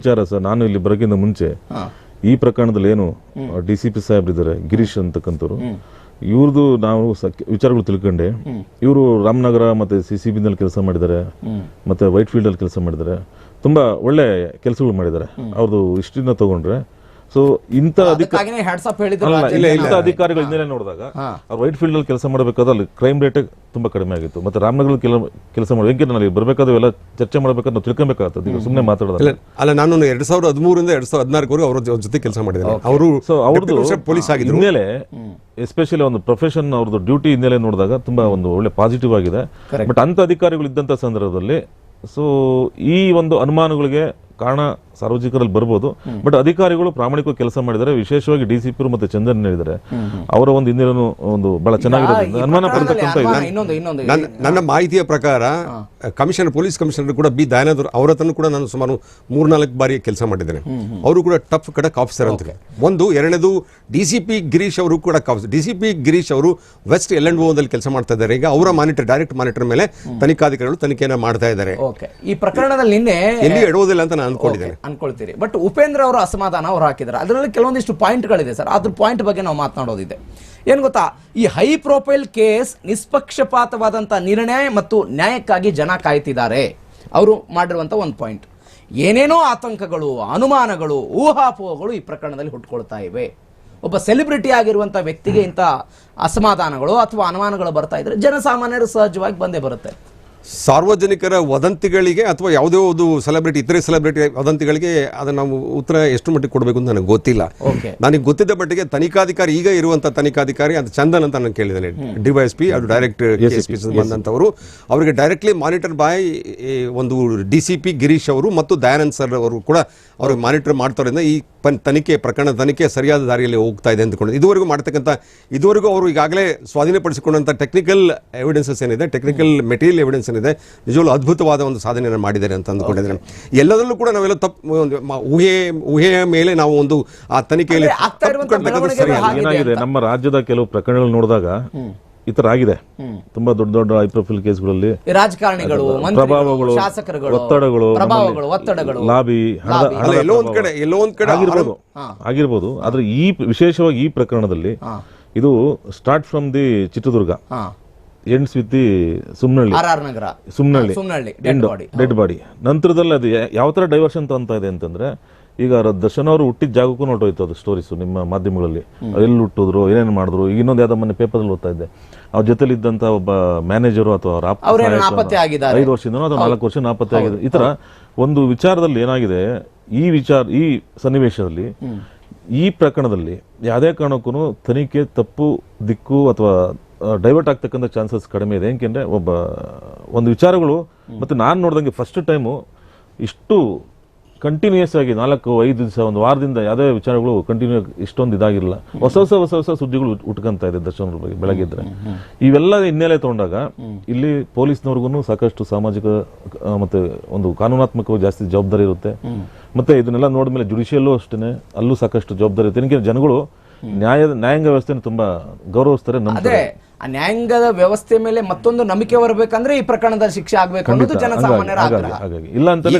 ವಿಚಾರ ಸರ್ ನಾನು ಇಲ್ಲಿ ಬರೋಕ್ಕಿಂತ ಮುಂಚೆ ಈ ಪ್ರಕರಣದಲ್ಲಿ ಏನು ಡಿ ಸಿ ಪಿ ಸಾಹೇಬ್ರು ಇದ್ದಾರೆ ಗಿರೀಶ್ ಅಂತಕ್ಕಂಥವ್ರು. ಇವ್ರದ್ದು ನಾವು ವಿಚಾರಗಳು ತಿಳ್ಕೊಂಡೆ. ಇವರು ರಾಮನಗರ ಮತ್ತೆ ಸಿ ಸಿ ಬಿನಲ್ಲಿ ಕೆಲಸ ಮಾಡಿದ್ದಾರೆ. ಮತ್ತೆ ವೈಟ್ ಫೀಲ್ಡ್ ಅಲ್ಲಿ ಕೆಲಸ ಮಾಡಿದ್ದಾರೆ. ತುಂಬಾ ಒಳ್ಳೆ ಕೆಲಸಗಳು ಮಾಡಿದ್ದಾರೆ. ಅವ್ರದ್ದು ಹಿಸ್ಟ್ರಿನ ತಗೊಂಡ್ರೆ ಸೊ ಇಂಥ. ಇಂಥ ಅಧಿಕಾರಿಗಳ ಹಿನ್ನೆಲೆ ನೋಡಿದಾಗ. ಅವ್ರು ವೈಟ್ ಫೀಲ್ಡ್ ಅಲ್ಲಿ ಕೆಲಸ ಮಾಡಬೇಕಾದ್ರೆ ಅಲ್ಲಿ ಕ್ರೈಮ್ ರೇಟ್ ತುಂಬಾ ಕಡಿಮೆ ಆಗಿತ್ತು. ಮತ್ತೆ ರಾಮನಗರ ಕೆಲಸ ಮಾಡಿ ಹೆಂಗೆ ನಾನು ಬರಬೇಕಾದ್ರೆ ಎಲ್ಲ ಚರ್ಚೆ ಮಾಡಬೇಕಾದ್ರೆ ನಾವು ತಿಳ್ಕೊಬೇಕಾಗ್ತದೆ ಈಗ ಸುಮ್ಮನೆ ಮಾತಾಡೋದಲ್ಲ. ಅಲ್ಲ ನಾನು ಎರಡ್ ಸಾವಿರದ ಹದಿಮೂರಿಂದ ಎರಡ್ ಸಾವಿರದ ಹದಿನಾಲ್ಕವರೆಗೂ ಅವ್ರ ಜೊತೆ ಕೆಲಸ ಮಾಡಿದ್ದಾರೆ. ಅವರು ಸೊ ಅವ್ರದ್ದು ಪೊಲೀಸ್ ಆಗಿದ್ರು. ಹಿನ್ನೆಲೆ ಎಸ್ಪೆಷಲಿ ಒಂದು ಪ್ರೊಫೆಷನ್ ಅವ್ರದ್ದು ಡ್ಯೂಟಿ ಹಿನ್ನೆಲೆ ನೋಡಿದಾಗ ತುಂಬಾ ಒಂದು ಒಳ್ಳೆ ಪಾಸಿಟಿವ್ ಆಗಿದೆ. ಬಟ್ ಅಂತ ಅಧಿಕಾರಿಗಳು ಇದ್ದಂತ ಸಂದರ್ಭದಲ್ಲಿ ಸೊ ಈ ಒಂದು ಅನುಮಾನಗಳಿಗೆ ಕಾರಣ ಸಾರ್ವಜನಿಕರಲ್ಲಿ ಬರ್ಬೋದು. ಬಟ್ ಅಧಿಕಾರಿಗಳು ಪ್ರಾಮಾಣಿಕವಾಗಿ ಕೆಲಸ ಮಾಡಿದರೆ ವಿಶೇಷವಾಗಿ ಡಿ ಸಿ ಮತ್ತೆ ಚಂದನ್ ಹೇಳಿದರೆ ಅವರ ಒಂದು ಇಂದಿನ ಒಂದು ಬಹಳ ಚೆನ್ನಾಗಿದೆ ಚೆನ್ನಾಗಿರೋದ್ರಿಂದ ಅನುಮಾನ ಪಡ್ತಕ್ಕಂಥ ಇದೆ ನನ್ನ ನನ್ನ ಮಾಹಿತಿಯ ಪ್ರಕಾರ ಕಮಿಷನರ್ ಪೊಲೀಸ್ ಕಮಿಷನರ್ ಕೂಡ ಬಿ ದಯಾನಂದ್ ಅವರ ಹತ್ರನೂ ಕೂಡ ನಾನು ಸುಮಾರು ಮೂರ್ನಾಲ್ಕು ಬಾರಿ ಕೆಲಸ ಮಾಡಿದ್ದೇನೆ. ಅವರು ಕೂಡ ಟಫ್ ಕಡಕ್ ಆಫೀಸರ್ ಅಂತ ಒಂದು ಎರಡನೇದು ಡಿ ಸಿ ಪಿ ಗಿರೀಶ್ ಅವರು ಕೂಡ ಡಿ ಸಿ ಪಿ ಗಿರೀಶ್ ಅವರು ವೆಸ್ಟ್ ಎಲ್ ಅಂಡ್ ಓದಲ್ಲಿ ಕೆಲಸ ಮಾಡ್ತಾ ಇದ್ದಾರೆ. ಈಗ ಅವರ ಮಾನಿಟರ್ ಡೈರೆಕ್ಟ್ ಮಾನಿಟರ್ ಮೇಲೆ ತನಿಖಾಧಿಕಾರಿಗಳು ತನಿಖೆಯನ್ನು ಮಾಡ್ತಾ ಇದ್ದಾರೆ. ಓಕೆ. ಈ ಪ್ರಕರಣದಲ್ಲಿ ನಿನ್ನೆ ಎಲ್ಲಿ ಎಡೋದಿಲ್ಲ ಅಂತ ನಾನು ಅನ್ಕೊಂಡಿದ್ದೇನೆ ಅನ್ಕೊಳ್ತೀರಿ. ಬಟ್ ಉಪೇಂದ್ರ ಅವರು ಅಸಮಾಧಾನ ಅವ್ರು ಹಾಕಿದ್ದಾರೆ. ಅದರಲ್ಲಿ ಕೆಲವೊಂದಿಷ್ಟು ಪಾಯಿಂಟ್ಗಳಿದೆ ಸರ್. ಅದ್ರ ಪಾಯಿಂಟ್ ಬಗ್ಗೆ ನಾವು ಮಾತನಾಡೋದಿದೆ. ಏನು ಗೊತ್ತಾ? ಈ ಹೈ ಪ್ರೊಫೈಲ್ ಕೇಸ್ ನಿಷ್ಪಕ್ಷಪಾತವಾದಂಥ ನಿರ್ಣಯ ಮತ್ತು ನ್ಯಾಯಕ್ಕಾಗಿ ಜನ ಕಾಯ್ತಿದ್ದಾರೆ. ಅವರು ಮಾಡಿರುವಂಥ ಒಂದು ಪಾಯಿಂಟ್ ಏನೇನೋ ಆತಂಕಗಳು, ಅನುಮಾನಗಳು, ಊಹಾಪೋಹಗಳು ಈ ಪ್ರಕರಣದಲ್ಲಿ ಹುಟ್ಕೊಳ್ತಾ ಇವೆ. ಒಬ್ಬ ಸೆಲೆಬ್ರಿಟಿ ಆಗಿರುವಂಥ ವ್ಯಕ್ತಿಗೆ ಇಂಥ ಅಸಮಾಧಾನಗಳು ಅಥವಾ ಅನುಮಾನಗಳು ಬರ್ತಾ ಇದ್ರೆ ಜನಸಾಮಾನ್ಯರು ಸಹಜವಾಗಿ ಬಂದೇ ಬರುತ್ತೆ. ಸಾರ್ವಜನಿಕರ ವದಂತಿಗಳಿಗೆ ಅಥವಾ ಯಾವುದೇ ಒಂದು ಸೆಲೆಬ್ರಿಟಿ ಇತರೆ ಸೆಲೆಬ್ರಿಟಿ ವದಂತಿಗಳಿಗೆ ಅದನ್ನು ನಾವು ಉತ್ತರ ಎಷ್ಟು ಮಟ್ಟಿಗೆ ಕೊಡಬೇಕು ಅಂತ ನನಗೆ ಗೊತ್ತಿಲ್ಲ. ಓಕೆ ನನಗೆ ಗೊತ್ತಿದ್ದ ಮಟ್ಟಿಗೆ ತನಿಖಾಧಿಕಾರಿ ಈಗ ಇರುವಂತ ತನಿಖಾಧಿಕಾರಿ ಅದು ಚಂದನ್ ಅಂತ ನಾನು ಕೇಳಿದ್ದೇನೆ. ಡಿವೈಎಸ್ಪಿ ಅದು ಡೈರೆಕ್ಟ್ ಬಂದಂತವರು ಅವರಿಗೆ ಡೈರೆಕ್ಟ್ಲಿ ಮಾನಿಟರ್ ಬಾಯ್ ಒಂದು ಡಿ ಸಿ ಪಿ ಗಿರೀಶ್ ಅವರು ಮತ್ತು ದಯಾನಂದ್ ಸರ್ ಅವರು ಕೂಡ ಅವ್ರಿಗೆ ಮಾನಿಟರ್ ಮಾಡ್ತಾರಿಂದ ಈ ಪನ್ ತನಿಖೆ ಪ್ರಕರಣ ತನಿಖೆ ಸರಿಯಾದ ದಾರಿಯಲ್ಲಿ ಹೋಗ್ತಾ ಇದೆ ಅಂದ್ಕೊಂಡು ಇದುವರೆಗೂ ಮಾಡ್ತಕ್ಕಂಥ ಇದುವರೆಗೂ ಅವರು ಈಗಾಗಲೇ ಸ್ವಾಧೀನಪಡಿಸಿಕೊಂಡಂಥ ಟೆಕ್ನಿಕಲ್ ಎವಿಡೆನ್ಸಸ್ ಏನಿದೆ ಟೆಕ್ನಿಕಲ್ ಮೆಟೀರಿಯಲ್ ಎವಿಡೆನ್ಸ್ ಏನಿದೆ ನಿಜವಲ್ಲೂ ಅದ್ಭುತವಾದ ಒಂದು ಸಾಧನೆಯನ್ನು ಮಾಡಿದ್ದಾರೆ ಅಂತ ಅಂದ್ಕೊಂಡಿದ್ದಾರೆ. ಎಲ್ಲದರಲ್ಲೂ ಕೂಡ ನಾವೆಲ್ಲ ತಪ್ಪು ಒಂದು ಊಹೆ ಊಹೆಯ ಮೇಲೆ ನಾವು ಒಂದು ಆ ತನಿಖೆಯಲ್ಲಿ. ನಮ್ಮ ರಾಜ್ಯದ ಕೆಲವು ಪ್ರಕರಣಗಳು ನೋಡಿದಾಗ ಈ ತರ ಆಗಿದೆ. ತುಂಬಾ ದೊಡ್ಡ ದೊಡ್ಡ ಹೈ ಪ್ರೊಫೈಲ್ ಕೇಸ್ಗಳಲ್ಲಿ ರಾಜಕಾರಣಿಗಳು ಮಂತ್ರಿಗಳು, ಪ್ರಭಾವಗಳು, ಶಾಸಕರು ಒತ್ತಡಗಳು, ಪ್ರಭಾವಗಳು ಒತ್ತಡಗಳು ಲಾಬಿ ಹಣದ ಲಾಬಿ. ಅಲ್ಲ ಹಣದ ಎಲ್ಲೋ ಒಂದ್ ಕಡೆ ಎಲ್ಲೋ ಒಂದ್ ಕಡೆ ಆಗಿರ್ಬೋದು. ಆಗಿರ್ಬೋದು. ಆದ್ರೆ ಈ ವಿಶೇಷವಾಗಿ ಈ ಪ್ರಕರಣದಲ್ಲಿ ಇದು start from the Chitradurga. Ends with the Sumnalli. Sumnalli. Sumnahalli dead body dead body ನಂತರದಲ್ಲಿ ಅದು ಯಾವ ತರ ಡೈವರ್ಷನ್ ತಗೊಂತ ಇದೆ ಅಂತಂದ್ರೆ ಈಗ ದರ್ಶನ್ ಅವರು ಹುಟ್ಟಿದ ಜಾಗಕ್ಕೂ ನೋಟೋಯ್ತು ಅದು ಸ್ಟೋರೀಸ್ ನಿಮ್ಮ ಮಾಧ್ಯಮಗಳಲ್ಲಿ. ಎಲ್ಲಿ ಹುಟ್ಟಿದ್ರು ಏನೇನು ಮಾಡಿದ್ರು ಈಗ ಇನ್ನೊಂದು ಯಾವ್ದೋ ಮೊನ್ನೆ ಪೇಪರಲ್ಲಿ ಓದ್ತಾ ಇದ್ದೆ. ಅವ್ರ ಜೊತೆಲಿ ಇದ್ದಂತ ಒಬ್ಬ ಮ್ಯಾನೇಜರು ಅಥವಾ ಅವ್ರ. ಐದು ವರ್ಷದಿಂದ ಅಥವಾ ನಾಲ್ಕು ವರ್ಷ ನಾಪತ್ತೆ ಆಗಿದೆ ಈ ತರ ಒಂದು ವಿಚಾರದಲ್ಲಿ ಏನಾಗಿದೆ ಈ ವಿಚಾರ ಈ ಸನ್ನಿವೇಶದಲ್ಲಿ ಈ ಪ್ರಕರಣದಲ್ಲಿ ಯಾವುದೇ ಕಾರಣಕ್ಕೂ ತನಿಖೆ ತಪ್ಪು ದಿಕ್ಕು ಅಥವಾ ಡೈವರ್ಟ್ ಆಗ್ತಕ್ಕಂಥ ಚಾನ್ಸಸ್ ಕಡಿಮೆ ಇದೆ. ಏಕೆಂದ್ರೆ ಒಬ್ಬ ಒಂದು ವಿಚಾರಗಳು ಮತ್ತೆ ನಾನು ನೋಡ್ದಂಗೆ ಫಸ್ಟ್ ಟೈಮು ಇಷ್ಟು ಕಂಟಿನ್ಯೂಸ್ ಆಗಿ ನಾಲ್ಕು ಐದು ದಿವಸ ಒಂದು ವಾರದಿಂದ ಯಾವುದೇ ವಿಚಾರಗಳು ಕಂಟಿನ್ಯೂ ಇಷ್ಟೊಂದು ಇದಾಗಿಲ್ಲ ಹೊಸ ಹೊಸ ಹೊಸ ಹೊಸ ಸುದ್ದಿಗಳು ಉಟ್- ಉಟ್ಕೊಂತ ಇದೆ ದರ್ಶನ್ ಬಗ್ಗೆ ಬೆಳಗ್ಗೆ ಇದ್ರೆ ಇವೆಲ್ಲ ಹಿನ್ನೆಲೆ ತಗೊಂಡಾಗ ಇಲ್ಲಿ ಪೊಲೀಸ್ನವ್ರಿಗೂ ಸಾಕಷ್ಟು ಸಾಮಾಜಿಕ ಮತ್ತೆ ಒಂದು ಕಾನೂನಾತ್ಮಕವಾಗಿ ಜಾಸ್ತಿ ಜವಾಬ್ದಾರಿ ಇರುತ್ತೆ. ಮತ್ತೆ ಇದನ್ನೆಲ್ಲ ನೋಡಿದ್ಮೇಲೆ ಜುಡಿಷಿಯಲ್ಲೂ ಅಷ್ಟೇ ಅಲ್ಲೂ ಸಾಕಷ್ಟು ಜವಾಬ್ದಾರಿ ಇರುತ್ತೆ. ಏನಕ್ಕೆ ಜನಗಳು ನ್ಯಾಯದ ನ್ಯಾಯಾಂಗ ವ್ಯವಸ್ಥೆನ ತುಂಬಾ ಗೌರವಿಸ್ತಾರೆ ನಂಬುತ್ತಾರೆ ಆ ನ್ಯಾಯಾಂಗದ ವ್ಯವಸ್ಥೆ ಮೇಲೆ ಮತ್ತೊಂದು ನಂಬಿಕೆ ಬರಬೇಕಂದ್ರೆ ಈ ಪ್ರಕರಣದ ಶಿಕ್ಷೆ ಆಗ್ಬೇಕು ಅನ್ನೋದು. ಜನಸಾಮಾನ್ಯರ ಹಾಗಾಗಿ ಆಗ್ರಹ. ಹಾಗಾಗಿ ಇಲ್ಲ ಅಂತಲೇ